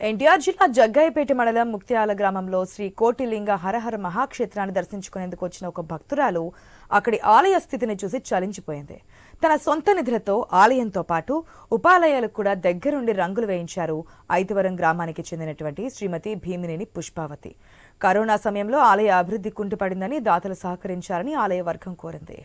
ఎన్టీఆర్ జిల్లా జగ్గయ్యపేట మండలం ముక్త్యాల గ్రామంలో శ్రీ కోటిలింగ హరహర మహాక్షేత్రాన్ని దర్శించుకునేందుకు వచ్చిన ఒక భక్తురాలు అక్కడి ఆలయ స్థితిని చూసి చలించిపోయింది. తన సొంత నిధులతో ఆలయంతో పాటు ఉపాలయాలకు కూడా దగ్గరుండి రంగులు వేయించారు ఐతివరం గ్రామానికి చెందినటువంటి శ్రీమతి భీమినేని పుష్పావతి. కరోనా సమయంలో ఆలయ అభివృద్ధి కుంటుపడిందని దాతలు సహకరించారని ఆలయ వర్గం కోరింది.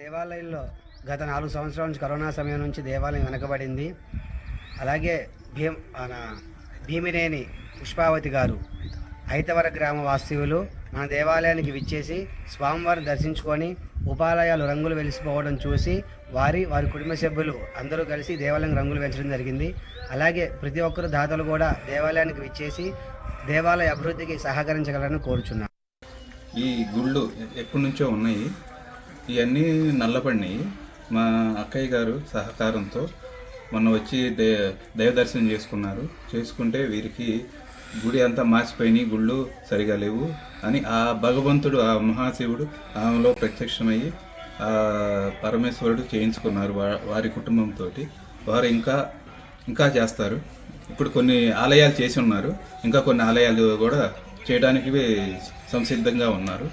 దేవాలయంలో గత నాలుగు సంవత్సరాల నుంచి కరోనా సమయం నుంచి దేవాలయం వెనకబడింది. అలాగే భీమ మన భీమినేని పుష్పావతి గారు ఐతవర గ్రామ వాస్తవ్యులు మన దేవాలయానికి విచ్చేసి స్వామివారిని దర్శించుకొని ఉపాలయాలు రంగులు వెలిసిపోవడం చూసి వారి వారి కుటుంబ సభ్యులు అందరూ కలిసి దేవాలయం రంగులు పెంచడం జరిగింది. అలాగే ప్రతి ఒక్కరు దాతలు కూడా దేవాలయానికి విచ్చేసి దేవాలయ అభివృద్ధికి సహకరించగలరని కోరుచున్నాను. ఈ గుళ్ళు ఎప్పటి నుంచో ఉన్నాయి. ఇవన్నీ నల్లబడినాయి మా అక్కయ్య గారు సహకారంతో మొన్న వచ్చి దే దైవదర్శనం చేసుకున్నారు. చేసుకుంటే వీరికి గుడి అంతా మాసిపోయినాయి గుళ్ళు సరిగా లేవు అని ఆ భగవంతుడు ఆ మహాశివుడు ఆమెలో ప్రత్యక్షమయ్యి ఆ పరమేశ్వరుడు చేయించుకున్నారు వారి కుటుంబంతో వారు ఇంకా ఇంకా చేస్తారు. ఇప్పుడు కొన్ని ఆలయాలు చేసి ఉన్నారు. ఇంకా కొన్ని ఆలయాలు కూడా చేయడానికి సంసిద్ధంగా ఉన్నారు.